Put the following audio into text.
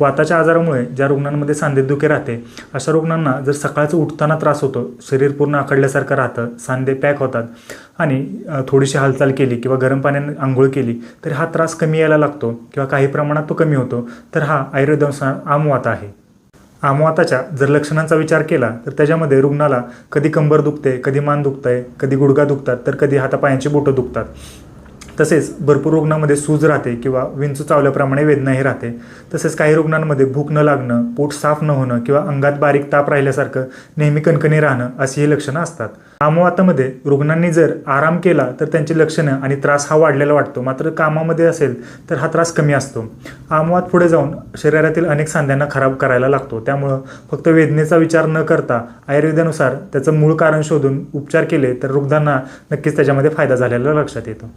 वाताच्या आजारामुळे ज्या रुग्णांमध्ये सांधेदुखे राहते अशा रुग्णांना जर सकाळचं उठताना त्रास होतो शरीर पूर्ण आखडल्यासारखं राहतं सांधे पॅक होतात आणि थोडीशी हालचाल केली किंवा गरम पाण्याने आंघोळ केली तर हा त्रास कमी यायला लागतो किंवा काही प्रमाणात तो कमी होतो तर हा आयुर्वेदानुसार आमवात आहे. आमवाताच्या जर लक्षणांचा विचार केला तर त्याच्यामध्ये रुग्णाला कधी कंबर दुखते कधी मान दुखतंय कधी गुडघा दुखतात तर कधी हातापायांची बोटं दुखतात. तसेच भरपूर रुग्णामध्ये सूज राहते किंवा विंचू चावल्याप्रमाणे वेदनाही राहते. तसेच काही रुग्णांमध्ये भूक न लागणं पोट साफ न होणं किंवा अंगात बारीक ताप राहिल्यासारखं नेहमी कणकणी राहणं अशी ही लक्षणं असतात. आमवातामध्ये रुग्णांनी जर आराम केला तर त्यांची लक्षणं आणि त्रास हा वाढलेला वाटतो. मात्र कामामध्ये असेल तर हा त्रास कमी असतो. आमवात पुढे जाऊन शरीरातील अनेक सांध्यांना खराब करायला लागतो. त्यामुळं फक्त वेदनेचा विचार न करता आयुर्वेदानुसार त्याचं मूळ कारण शोधून उपचार केले तर रुग्णांना नक्कीच त्याच्यामध्ये फायदा झालेला लक्षात येतो.